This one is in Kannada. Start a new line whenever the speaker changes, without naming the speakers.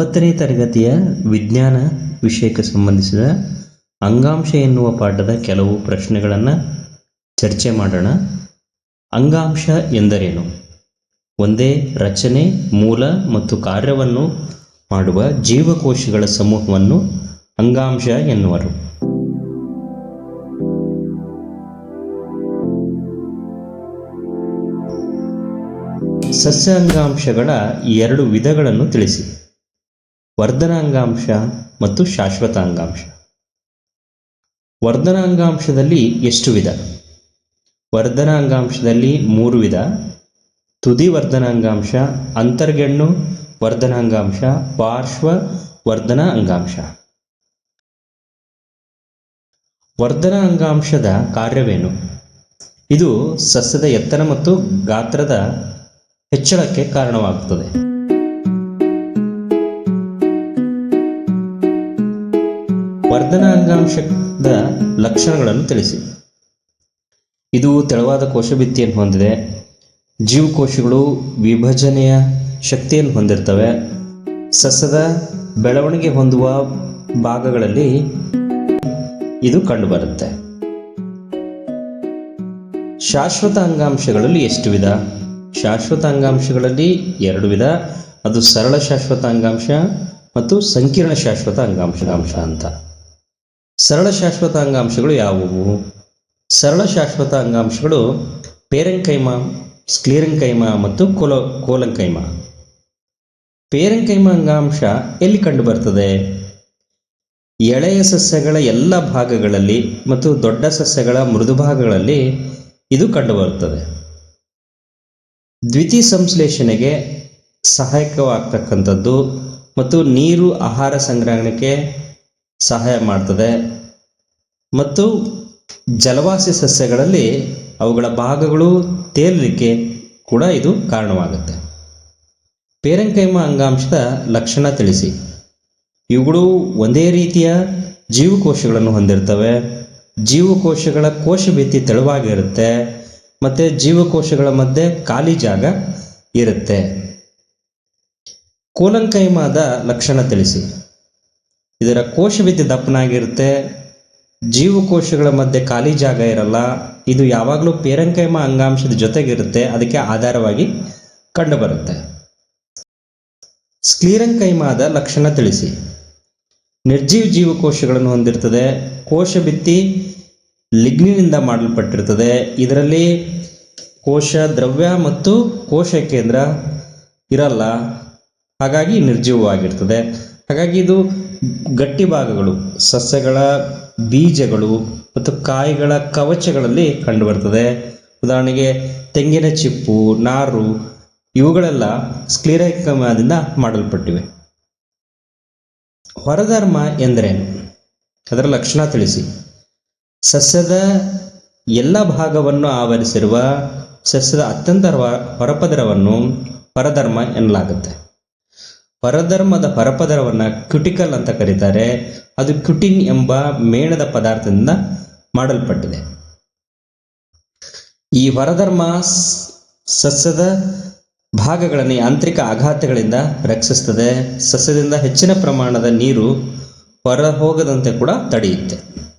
ಒಂಬತ್ತನೇ ತರಗತಿಯ ವಿಜ್ಞಾನ ವಿಷಯಕ್ಕೆ ಸಂಬಂಧಿಸಿದ ಅಂಗಾಂಶ ಎನ್ನುವ ಪಾಠದ ಕೆಲವು ಪ್ರಶ್ನೆಗಳನ್ನು ಚರ್ಚೆ ಮಾಡೋಣ. ಅಂಗಾಂಶ ಎಂದರೇನು? ಒಂದೇ ರಚನೆ, ಮೂಲ ಮತ್ತು ಕಾರ್ಯವನ್ನು ಮಾಡುವ ಜೀವಕೋಶಗಳ ಸಮೂಹವನ್ನು ಅಂಗಾಂಶ ಎನ್ನುವರು. ಸಸ್ಯ ಅಂಗಾಂಶಗಳ ಎರಡು ವಿಧಗಳನ್ನು ತಿಳಿಸಿ. ವರ್ಧನಾಂಗಾಂಶ ಮತ್ತು ಶಾಶ್ವತ ಅಂಗಾಂಶ ವರ್ಧನಾಂಗಾಂಶದಲ್ಲಿ ಎಷ್ಟು ವಿಧ? ವರ್ಧನಾಂಗಾಂಶದಲ್ಲಿ ಮೂರು ವಿಧ. ತುದಿ ವರ್ಧನಾಂಗಾಂಶ, ಅಂತರ್ಗೆಣ್ಣು ವರ್ಧನಾಂಗಾಂಶ, ಪಾರ್ಶ್ವ ವರ್ಧನ ಅಂಗಾಂಶ ವರ್ಧನ ಅಂಗಾಂಶದ ಕಾರ್ಯವೇನು? ಇದು ಸಸ್ಯದ ಎತ್ತರ ಮತ್ತು ಗಾತ್ರದ ಹೆಚ್ಚಳಕ್ಕೆ ಕಾರಣವಾಗುತ್ತದೆ. ವರ್ಧನ ಅಂಗಾಂಶದ ಲಕ್ಷಣಗಳನ್ನು ತಿಳಿಸಿ. ಇದು ತೆಳುವಾದ ಕೋಶಭಿತ್ತಿಯನ್ನು ಹೊಂದಿದೆ. ಜೀವಕೋಶಗಳು ವಿಭಜನೆಯ ಶಕ್ತಿಯನ್ನು ಹೊಂದಿರ್ತವೆ. ಸಸ್ಯದ ಬೆಳವಣಿಗೆ ಹೊಂದುವ ಭಾಗಗಳಲ್ಲಿ ಇದು ಕಂಡುಬರುತ್ತೆ. ಶಾಶ್ವತ ಅಂಗಾಂಶಗಳಲ್ಲಿ ಎಷ್ಟು ವಿಧ? ಶಾಶ್ವತ ಅಂಗಾಂಶಗಳಲ್ಲಿ ಎರಡು ವಿಧ. ಅದು ಸರಳ ಶಾಶ್ವತ ಅಂಗಾಂಶ ಮತ್ತು ಸಂಕೀರ್ಣ ಶಾಶ್ವತ ಅಂಗಾಂಶ ಅಂತ. ಸರಳ ಶಾಶ್ವತ ಅಂಗಾಂಶಗಳು ಯಾವುವು? ಸರಳ ಶಾಶ್ವತ ಅಂಗಾಂಶಗಳು ಪೇರಂಕೈಮ, ಸ್ಕ್ಲೀರಂಕೈಮ ಮತ್ತು ಕೋಲ, ಕೋಲಂಕೈಮ. ಪೇರಂಕೈಮ ಅಂಗಾಂಶ ಎಲ್ಲಿ ಕಂಡುಬರ್ತದೆ? ಎಳೆಯ ಸಸ್ಯಗಳ ಎಲ್ಲ ಭಾಗಗಳಲ್ಲಿ ಮತ್ತು ದೊಡ್ಡ ಸಸ್ಯಗಳ ಮೃದು ಭಾಗಗಳಲ್ಲಿ ಇದು ಕಂಡುಬರುತ್ತದೆ. ದ್ವಿತೀಯ ಸಂಶ್ಲೇಷಣೆಗೆ ಸಹಾಯಕವಾಗ್ತಕ್ಕಂಥದ್ದು ಮತ್ತು ನೀರು, ಆಹಾರ ಸಂಗ್ರಹಣೆಗೆ ಸಹಾಯ ಮಾಡ್ತದೆ. ಮತ್ತು ಜಲವಾಸಿ ಸಸ್ಯಗಳಲ್ಲಿ ಅವುಗಳ ಭಾಗಗಳು ತೇಲಲಿಕ್ಕೆ ಕೂಡ ಇದು ಕಾರಣವಾಗುತ್ತೆ. ಪೇರಂಕೈಮ ಅಂಗಾಂಶದ ಲಕ್ಷಣ ತಿಳಿಸಿ. ಇವುಗಳು ಒಂದೇ ರೀತಿಯ ಜೀವಕೋಶಗಳನ್ನು ಹೊಂದಿರ್ತವೆ. ಜೀವಕೋಶಗಳ ಕೋಶ ಕೋಶಭಿತ್ತಿ ತೆಳುವಾಗಿರುತ್ತೆ. ಮತ್ತು ಜೀವಕೋಶಗಳ ಮಧ್ಯೆ ಖಾಲಿ ಜಾಗ ಇರುತ್ತೆ. ಕೋಲಂಕೈಮಾದ ಲಕ್ಷಣ ತಿಳಿಸಿ. ಇದರ ಕೋಶಭಿತ್ತಿ ದಪ್ಪನಾಗಿರುತ್ತೆ, ಜೀವಕೋಶಗಳ ಮಧ್ಯೆ ಖಾಲಿ ಜಾಗ ಇರಲ್ಲ, ಇದು ಯಾವಾಗಲೂ ಪೇರಂಕೈಮ ಅಂಗಾಂಶದ ಜೊತೆಗಿರುತ್ತೆ, ಅದಕ್ಕೆ ಆಧಾರವಾಗಿ ಕಂಡುಬರುತ್ತೆ. ಸ್ಕ್ಲೀರಂಕೈಮಾದ ಲಕ್ಷಣ ತಿಳಿಸಿ. ನಿರ್ಜೀವ ಜೀವಕೋಶಗಳನ್ನು ಹೊಂದಿರ್ತದೆ ಕೋಶಭಿತ್ತಿ ಲಿಗ್ನಿನಿಂದ ಮಾಡಲ್ಪಟ್ಟಿರ್ತದೆ, ಇದರಲ್ಲಿ ಕೋಶ ದ್ರವ್ಯ ಮತ್ತು ಕೋಶ ಕೇಂದ್ರ ಇರಲ್ಲ, ಹಾಗಾಗಿ ನಿರ್ಜೀವವಾಗಿರ್ತದೆ. ಹಾಗಾಗಿ ಇದು ಗಟ್ಟಿ ಭಾಗಗಳು, ಸಸ್ಯಗಳ ಬೀಜಗಳು ಮತ್ತು ಕಾಯಿಗಳ ಕವಚಗಳಲ್ಲಿ ಕಂಡುಬರ್ತದೆ. ಉದಾಹರಣೆಗೆ ತೆಂಗಿನ ಚಿಪ್ಪು, ನಾರು, ಇವುಗಳೆಲ್ಲ ಸ್ಕ್ಲಿರೈಕಮದಿಂದ ಮಾಡಲ್ಪಟ್ಟಿವೆ. ಹೊರಧರ್ಮ ಎಂದರೇನು? ಅದರ ಲಕ್ಷಣ ತಿಳಿಸಿ. ಸಸ್ಯದ ಎಲ್ಲ ಭಾಗವನ್ನು ಆವರಿಸಿರುವ ಸಸ್ಯದ ಅತ್ಯಂತ ಹೊರ- ಹೊರಪದರವನ್ನು ಹೊರಧರ್ಮ ಎನ್ನಲಾಗುತ್ತೆ. ಹೊರಧರ್ಮದ ಪರಪದರವನ್ನು ಕ್ಯುಟಿಕಲ್ ಅಂತ ಕರೀತಾರೆ. ಅದು ಕ್ಯುಟಿನ್ ಎಂಬ ಮೇಣದ ಪದಾರ್ಥದಿಂದ ಮಾಡಲ್ಪಟ್ಟಿದೆ. ಈ ಹೊರಧರ್ಮ ಸಸ್ಯದ ಭಾಗಗಳನ್ನು ಯಾಂತ್ರಿಕ ಆಘಾತಗಳಿಂದ ರಕ್ಷಿಸ್ತದೆ ಸಸ್ಯದಿಂದ ಹೆಚ್ಚಿನ ಪ್ರಮಾಣದ ನೀರು ಹೊರ ಹೋಗದಂತೆ ಕೂಡ ತಡೆಯುತ್ತೆ.